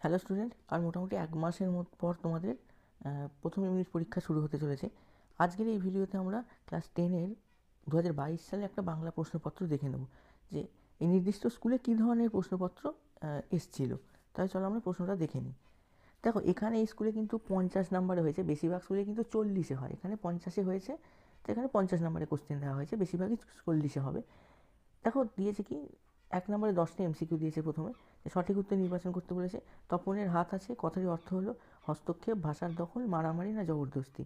Hello student আর মোটামুটি এক মাসের মত- পর তোমাদের প্রথম ইউনিট পরীক্ষা শুরু হতে চলেছে। আজকের এই ভিডিওতে আমরা ক্লাস টেনের দু হাজার বাইশ সালে একটা বাংলা প্রশ্নপত্র দেখে নেব। যে এই নির্দিষ্ট স্কুলে কী ধরনের প্রশ্নপত্র এসছিল? তাই চলো আমরা প্রশ্নটা দেখে নিই। দেখো, এখানে এই স্কুলে কিন্তু পঞ্চাশ নাম্বারে হয়েছে, বেশিরভাগ স্কুলে কিন্তু চল্লিশে হয়। এখানে পঞ্চাশে হয়েছে, তো এখানে পঞ্চাশ নাম্বারে কোশ্চেন দেওয়া হয়েছে, বেশিরভাগই চল্লিশে হবে। দেখো, দিয়েছে কি? এক নম্বরে দশটা এমসিকিউ দিয়েছে প্রথমে সঠিক উত্তর নির্বাচন করতে বলেছে। তপনের হাত আছে কথারই অর্থ হলো হস্তক্ষেপ, ভাষার দখল, মারামারি না জবরদস্তি।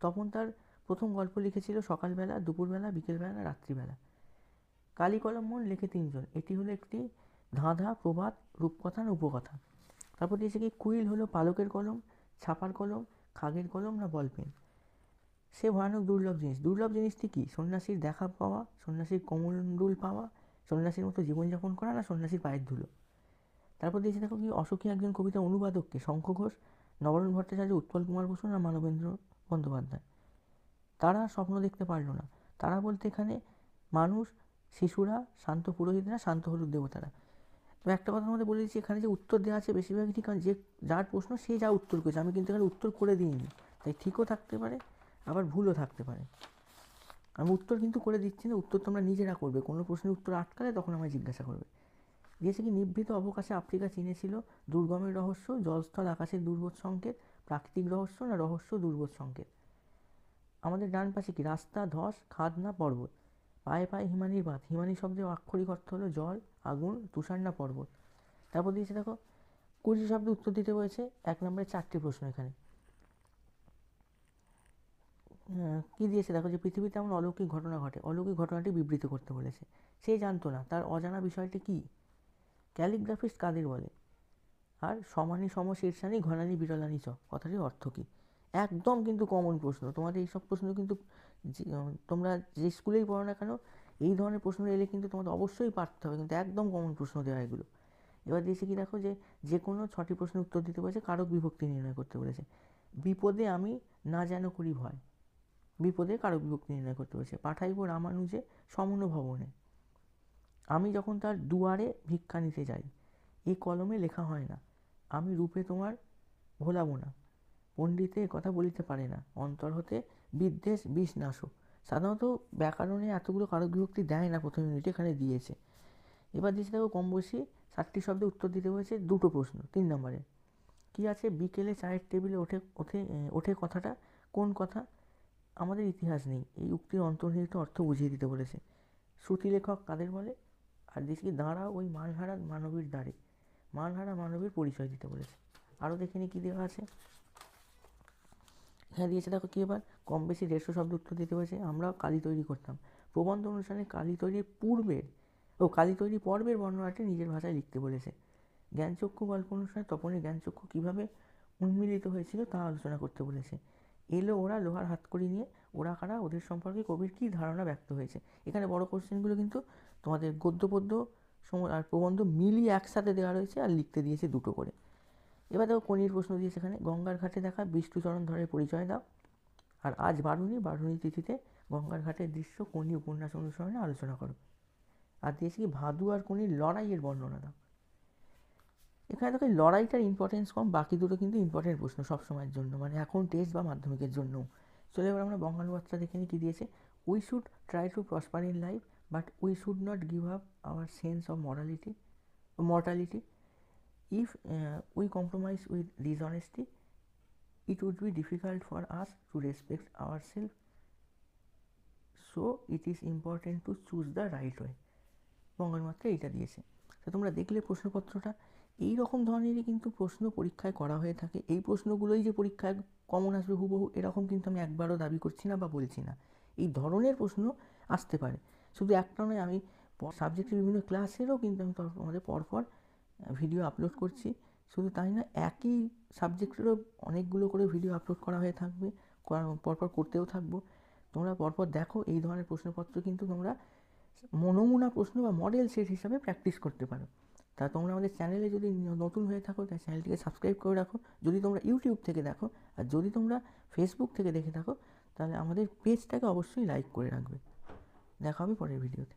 তপন তার প্রথম গল্প লিখেছিল সকালবেলা, দুপুরবেলা, বিকেলবেলা না রাত্রিবেলা। কালী কলম মন লেখে তিনজন। এটি হলো একটি ধাঁধা, প্রবাদ, রূপকথা না উপকথা। তারপর দিয়েছে কি, কুইল হলো পালকের কলম, ছাপার কলম, খাগের কলম না বল পেন সে ভয়ানক দুর্লভ জিনিস। দুর্লভ জিনিসটি কি? সন্ন্যাসীর দেখা পাওয়া, সন্ন্যাসীর কমণ্ডুল পাওয়া সন্ন্যাসীর মতো জীবনযাপন করা না সন্ন্যাসীর পায়ের ধুলো? তারপর দিয়েছে দেখো কি অসুখী একজন কবিতা অনুবাদককে শঙ্খ ঘোষ, নবরণ ভট্টাচার্য, উৎপল কুমার বসু না মানবেন্দ্র বন্দ্যোপাধ্যায়? তারা স্বপ্ন দেখতে পারল না। তারা বলতে এখানে মানুষ, শিশুরা, শান্ত পুরোহিতরা, শান্ত হলুদ দেবতারা। তো একটা কথার মধ্যে বলে দিচ্ছি, এখানে যে উত্তর দেওয়া আছে বেশিরভাগই ঠিক যে যার প্রশ্ন সে যা উত্তর করেছে। আমি কিন্তু এখানে উত্তর করে দিইনি। তাই ঠিকও থাকতে পারে, আবার ভুলও থাকতে পারে। আমি উত্তর কিন্তু করে দিচ্ছি না, উত্তর তোমরা নিজেরা করবে। কোনো প্রশ্নের উত্তর আটকালে তখন আমায় জিজ্ঞাসা করবে। দিয়েছে কি, নিভৃত অবকাশে আফ্রিকা চীনে ছিল দুর্গমের রহস্য, জলস্থল আকাশের দুর্বোধ সংকেত, প্রাকৃতিক রহস্য না রহস্য দুর্বোধ সংকেত? আমাদের ডান পাশে কি, রাস্তা, ধস খাদ না পর্বত? পায়ে পায়ে হিমানির বাঁধ। হিমানি শব্দের আক্ষরিক অর্থ হলো জল, আগুন তুষার না পর্বত। তারপর দিয়েছে দেখো, কুড়ি শব্দে উত্তর দিতে বলেছে এক নম্বরে চারটি প্রশ্ন এখানে। কি দিয়েছে? দেখো যে পৃথিবীতে এমন অলৌকিক ঘটনা ঘটে। অলৌকিক ঘটনাটি বিবৃত করতে বলেছে। সে জানতো না। তার অজানা বিষয়টি কি? ক্যালিগ্রাফিস্ট কাদের বলে? আর সমানি সম শীর্ষানি ঘনানি বিরলানি চ। কথাটির অর্থ কী? একদম কিন্তু কমন প্রশ্ন। তোমাদের এইসব প্রশ্ন কিন্তু তোমরা যে স্কুলেই পড়ো না কেন, এই ধরনের প্রশ্ন এলে কিন্তু তোমাদের অবশ্যই পারতে হবে। কিন্তু একদম কমন প্রশ্ন দেওয়া এগুলো। এবার দিয়েছে কি দেখো যে যে কোনো ছটি প্রশ্নের উত্তর দিতে বলেছে, কারক বিভক্তি নির্ণয় করতে বলেছে। বিপদে আমি না যেন করি ভয়। বিপদে কারক বিভক্তি নির্ণয় করতে বলেছে পাঠাইব রামানুজে সমন ভবনে। আমি যখন তার দুয়ারে ভিক্ষা নিতে যাই এই কলমে লেখা হয় না, আমি রূপে তোমার ভোলাবো না। পণ্ডিতে কথা বলিতে পারে না, অন্তর হতে বিদ্বেষ বিষ নাশক সাধারণত ব্যাকরণে এতগুলো কারক বিভক্তি দেয় না, প্রথম ইউনিটে এখানে দিয়েছে। এবার দিয়েছে দেখো, কম বেশি ষাটটি শব্দে উত্তর দিতে হয়েছে দুটো প্রশ্ন, তিন নম্বরে। কি আছে? বিকেলে চায়ের টেবিলে ওঠে ওঠে ওঠে কথাটা? কোন কথা? আমাদের ইতিহাস নেই, এই উক্তির অন্তর্নিহিত অর্থ বুঝিয়ে দিতে বলেছে শ্রুতি লেখক কাদের বলে? আর দিয়েছে কি দাঁড়া ওই মানহারা মানবীর দ্বারে। মানহারা মানবীর পরিচয় দিতে বলেছে। আরও দেখে নি কী দেওয়া আছে। হ্যাঁ দিয়েছে দেখো কি এবার? কম বেশি দেড়শো শব্দ উত্তর দিতে হয়েছে আমরা কালি তৈরি করতাম। প্রবন্ধ অনুষ্ঠানে কালি তৈরির পূর্বের, ও কালি তৈরি পর্বের বর্ণনাটি নিজের ভাষায় লিখতে বলেছে। জ্ঞানচক্ষু গল্প অনুষ্ঠানে তপনের জ্ঞানচক্ষু কীভাবে উন্মিলিত হয়েছিল তা আলোচনা করতে বলেছে। এলো ওরা লোহার হাতকড়ি নিয়ে। ওরা কারা? ওদের সম্পর্কে কবির কী ধারণা ব্যক্ত হয়েছে? এখানে বড় কোশ্চেনগুলো কিন্তু তোমাদের গদ্য, পদ্য আর প্রবন্ধ মিলিয়ে একসাথে দেওয়া রয়েছে আর লিখতে দিয়েছে দুটো করে। এবার দেখো কনির প্রশ্ন দিয়েছে এখানে গঙ্গার ঘাটে দেখা বিষ্ণুচরণ ধরের পরিচয় দাও। আর আজ বারুণী বারুণী তিথিতে গঙ্গার ঘাটের দৃশ্য কনি উপন্যাস অনুসরণে আলোচনা করো। আর দিয়েছে কি ভাদু আর কনির লড়াইয়ের বর্ণনা দাও। এখানে দেখো লড়াইটার ইম্পর্টেন্স কম, বাকি দুটো কিন্তু ইম্পর্টেন্ট প্রশ্ন সবসময়ের জন্য মানে এখন টেস্ট বা মাধ্যমিকের জন্য। চলে এবার আমরা বঙ্গালু বাচ্চা দেখে নিই কী দিয়েছে। We should try to prosper in life but we should not give up our sense of morality mortality if we we compromise with it would be difficult for us to to our self so it is important to choose the way বঙ্গাল মাত্রা এইটা দিয়েছে। তো তোমরা দেখলে প্রশ্নপত্রটা। এই রকম ধরনেরই কিন্তু প্রশ্ন পরীক্ষায় করা হয়ে থাকে। এই প্রশ্নগুলোই যে পরীক্ষায় কমন আসবে, হুবহু এরকম কিন্তু আমি একবারও দাবি করছি না বা বলছি না। এই ধরনের প্রশ্ন আসতে পারে। শুধু একটা নয়, আমি সাবজেক্টের বিভিন্ন ক্লাসেরও কিন্তু আমি আমাদের পরপর ভিডিও আপলোড করছি। শুধু তাই না, একই সাবজেক্টেরও অনেকগুলো করে ভিডিও আপলোড করা হয়ে থাকবে পরপর করতেও থাকব। তোমরা পরপর দেখো, এই ধরনের প্রশ্নপত্র কিন্তু তোমরা নমুনা প্রশ্ন বা মডেল সেট হিসাবে প্র্যাকটিস করতে পারো। তা তোমরা আমাদের চ্যানেলে যদি নতুন হয়ে থাকো তাই চ্যানেলটিকে সাবস্ক্রাইব করে রাখো। যদি তোমরা ইউটিউব থেকে দেখো, আর যদি তোমরা ফেসবুক থেকে দেখে থাকো, তাহলে আমাদের পেজটাকে অবশ্যই লাইক করে রাখবে। দেখা হবে পরের ভিডিওতে